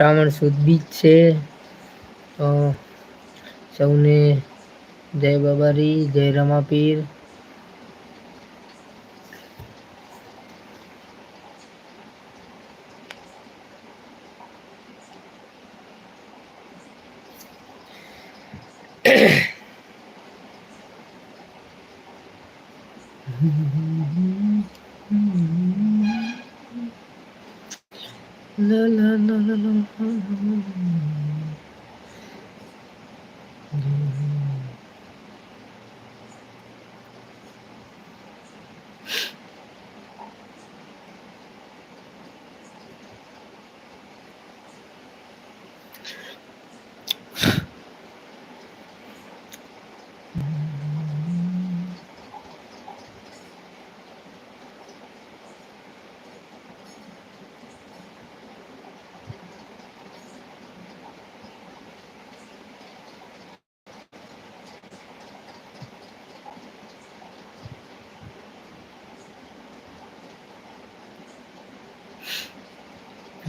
શ્રાવણ સુદ બીજ છે. સૌને જય બાબારી જય રમાપીર. La la la la la.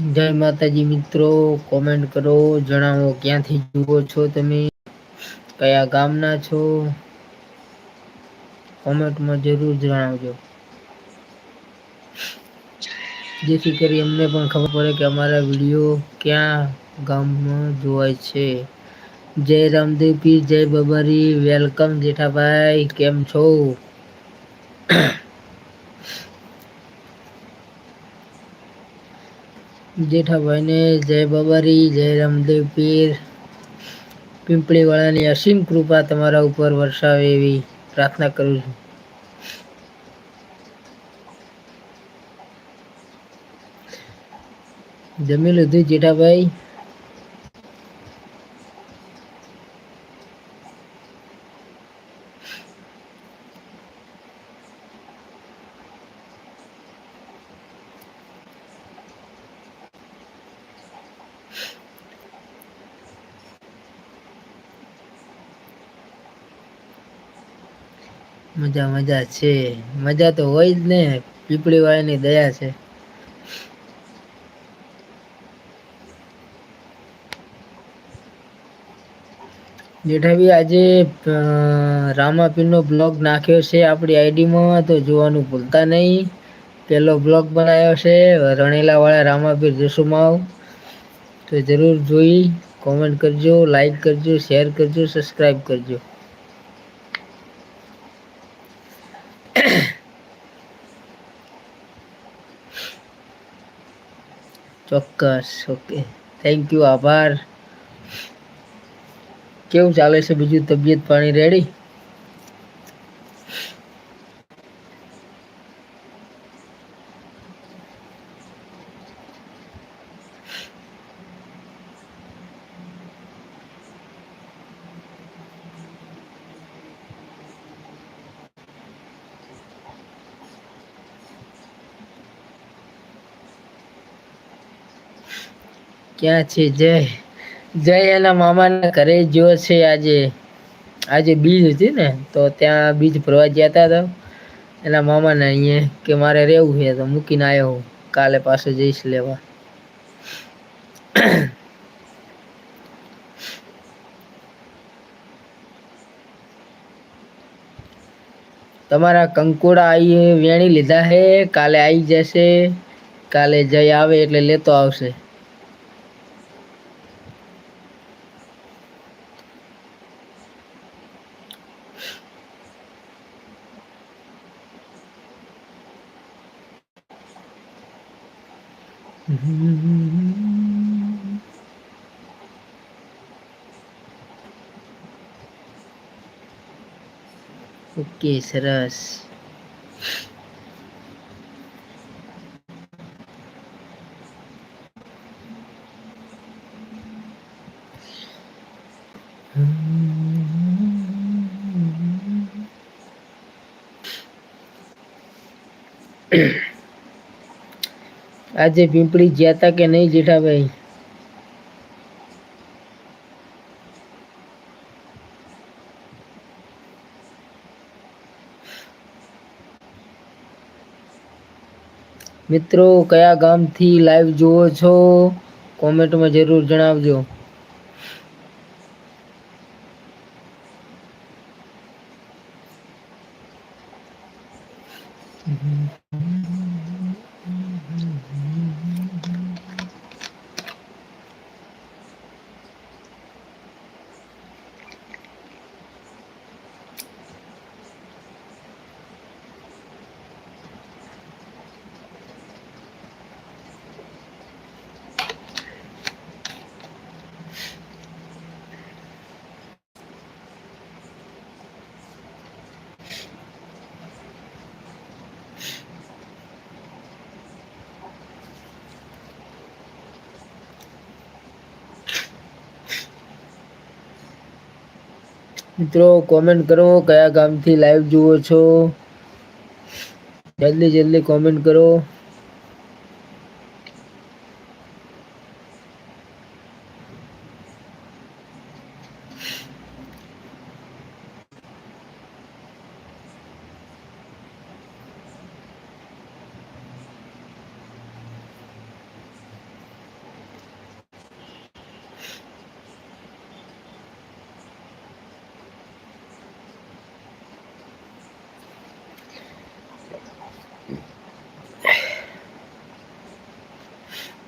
જય માતાજી મિત્રો કોમેન્ટ કરો, જણાવો ક્યાંથી જુઓ છો તમે, કયા ગામના છો? કોમેન્ટમાં જરૂર જણાવજો. જેથી કરી અમને પણ ખબર પડે કે અમારા વીડિયો ક્યાં ગામમાં જોવાય છે. જય રામદેવ પીર, જય બબારી વેલકમ જેઠાભાઈ, કેમ છો? જેઠાભાઈને જય બાબારી, જય રામદેવ પીર. પીંપળી વાળાની અસીમ કૃપા તમારા ઉપર વરસાવે એવી પ્રાર્થના કરું છું. જમી લીધું જેઠાભાઈ? મજા મજા છે. મજા તો હોય જ ને. પીપળી વાળાની દયા છે. જેઠાભાઈ આજે રામાપીરનો બ્લોગ નાખ્યો છે. આપણી આઈડીમાં તો જોવાનું ભૂલતા નહીં. પહેલો બ્લોગ બનાવ્યો છે, રણેલાવાળા રામાપીર જસુમાવ. તો જરૂર જોઈ કોમેન્ટ કરજો લાઈક કરજો શેર કરજો સબસ્ક્રાઈબ કરજો. ચોક્કસ ઓકે. થેન્ક યુ આભાર. કેવું ચાલે છે બીજું તબિયત પાણી રેડી ક્યાં છે? જય. જય એના મામાના ઘરે જો છે આજે. આજે બીજ હતી ને, તો ત્યાં બીજ ભરવા ગયા હતા તો. એના મામાને અહીંયા કે મારે રહેવું છે તો મૂકીને આવ્યો હું. કાલે પાછો જઈશ લેવા. તમારા કંકોડા આવી વેણી લીધા છે કાલે આવી જશે. કાલે જઈ આવે એટલે લેતો આવશે. ઓકે સરસ આજે પીંપળી જ્યાં તા કે નહીં જેઠાભાઈ? મિત્રો, કયા ગામથી લાઈવ જુઓ છો? કોમેન્ટમાં જરૂર જણાવજો. મિત્રો કોમેન્ટ કરો કયા ગામથી લાઈવ જુઓ છો? જલ્દી જલ્દી કોમેન્ટ કરો.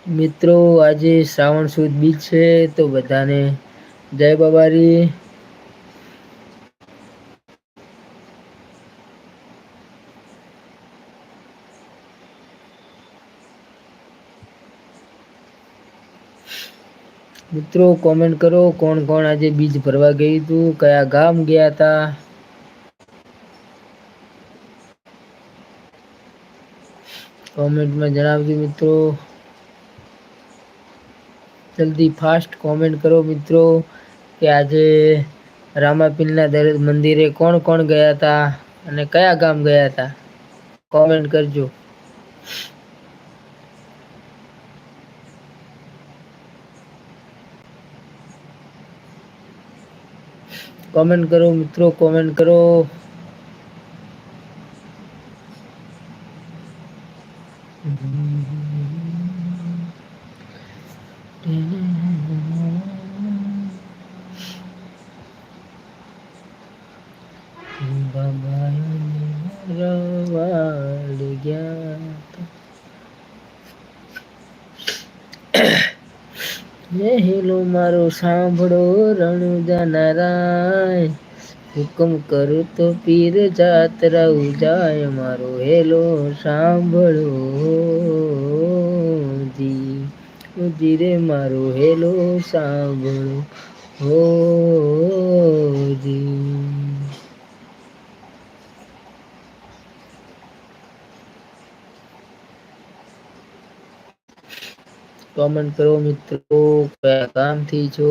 મિત્રો, આજે શ્રાવણ સુદ બીજ છે, તો બધાને જય બાબારી. મિત્રો કોમેન્ટ કરો કોણ કોણ આજે બીજ ભરવા ગયું હતું, કયા ગામ ગયા હતા? કોમેન્ટમાં જણાવજો મિત્રો. જલ્દી ફાસ્ટ કોમેન્ટ કરો મિત્રો કે આજે રામાપીલના દર મંદિરે કોણ કોણ ગયા હતા અને કયા ગામ ગયા હતા? કોમેન્ટ કરજો. કોમેન્ટ કરો મિત્રો કોમેન્ટ કરો. હેલો મારો સાંભળો, રણુજા નારાય હુકમ કરું તો પીર જાત રહું જાય મારો હેલો, સાંભળો. જી રે મારો હેલો સાંભળો. હો જી. કોમેન્ટ કરો મિત્રો કયા કામથી છો?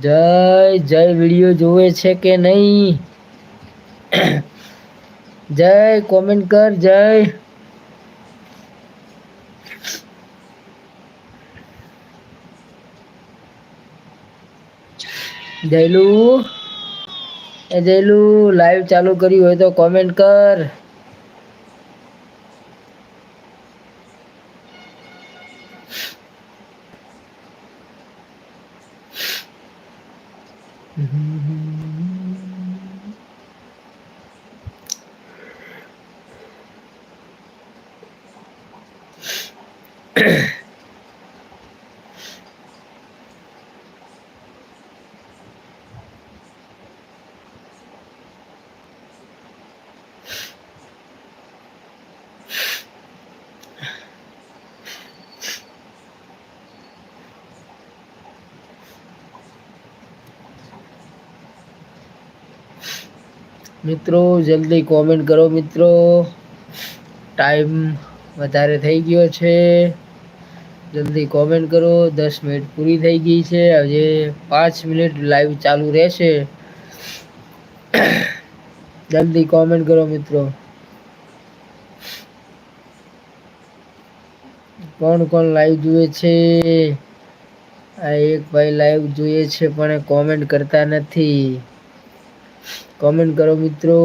જય જય વીડિયો જોવે છે કે નહીં? જય કોમેન્ટ કર, જય. જયલું? જયલું લાઈવ ચાલુ કર્યું હોય તો કોમેન્ટ કર. મિત્રો, જલ્દી કોમેન્ટ કરો મિત્રો. ટાઈમ વધારે થઈ ગયો છે. જલ્દી કોમેન્ટ કરો. દસ મિનિટ પૂરી થઈ ગઈ છે. હવે પાંચ મિનિટ લાઈવ ચાલુ રહેશે. જલ્દી કોમેન્ટ કરો મિત્રો. કોણ કોણ લાઈવ જુએ છે? આ એક ભાઈ લાઈવ જોઈએ છે, પણ કોમેન્ટ કરતા નથી. કોમેન્ટ કરો મિત્રો.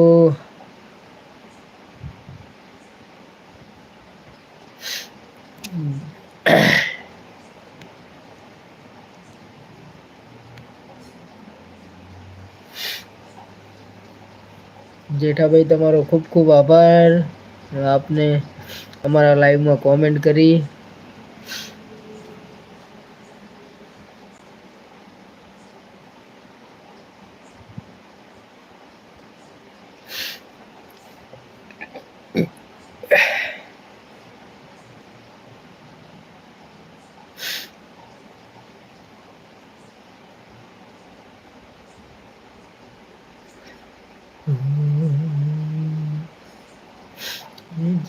જેઠાભાઈ તમારો ખૂબ ખૂબ આભાર. આપને અમારા લાઈવમાં કોમેન્ટ કરી.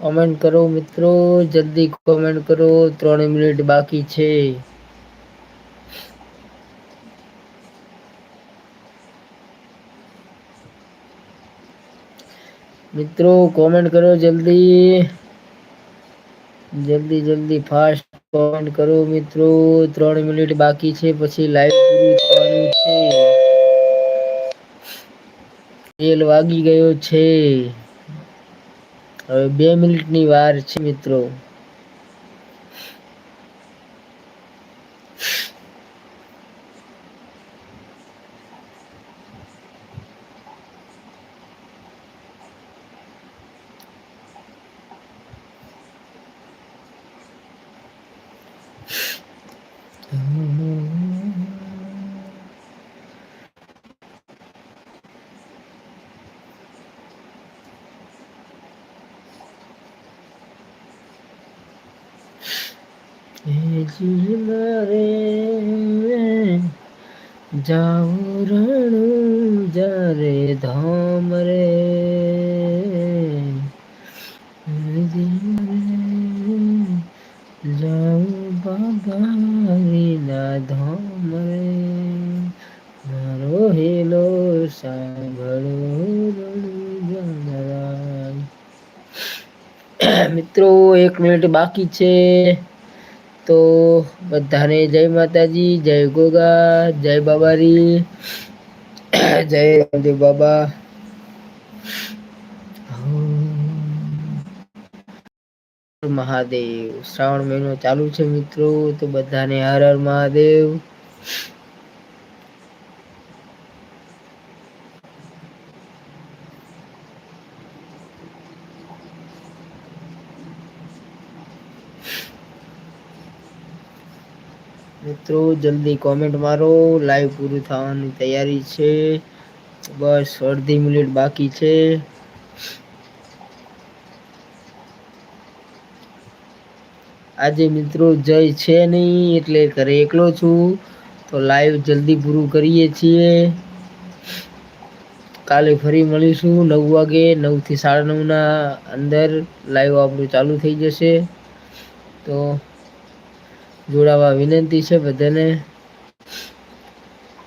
કોમેન્ટ કરો મિત્રો, જલ્દી કોમેન્ટ કરો, ત્રણ મિનિટ બાકી છે. મિત્રો કોમેન્ટ કરો જલ્દી. જલ્દી જલ્દી ફાસ્ટ કોમેન્ટ કરો મિત્રો, ત્રણ મિનિટ બાકી છે, પછી લાઈવ પૂરું થવાનું છે. તેલ વાગી ગયો છે. હવે બે મિનિટની વાર છે મિત્રો. રે જાઉં રણું જારે ધામ રે જાઉં બાબા રીના ધામ મારો હેલો સાંભળો મિત્રો એક મિનિટ બાકી છે તો બધાને જય માતાજી, જય ગોગા, જય બાબારી, જય રામદેવ બાબા. મહાદેવ, શ્રાવણ મહિનો ચાલુ છે મિત્રો, તો બધાને હર હર મહાદેવ. મિત્રો, જલ્દી કોમેન્ટ મારો. લાઈવ પૂરું થવાની તૈયારી છે. બસ અડધી મિનિટ બાકી છે. આજે મિત્રો જય છે નહીં, એટલે ઘરે એકલો છું. તો લાઈવ જલ્દી પૂરું કરીએ છીએ. કાલે ફરી મળીશું નવ વાગે નવથી સાડા નવના અંદર. લાઈવ આપણું ચાલુ થઈ જશે. તો જોડાવા વિનંતી છે બધાને.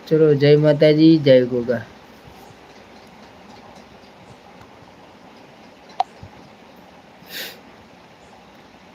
ચલો જય માતાજી જય ગોગા.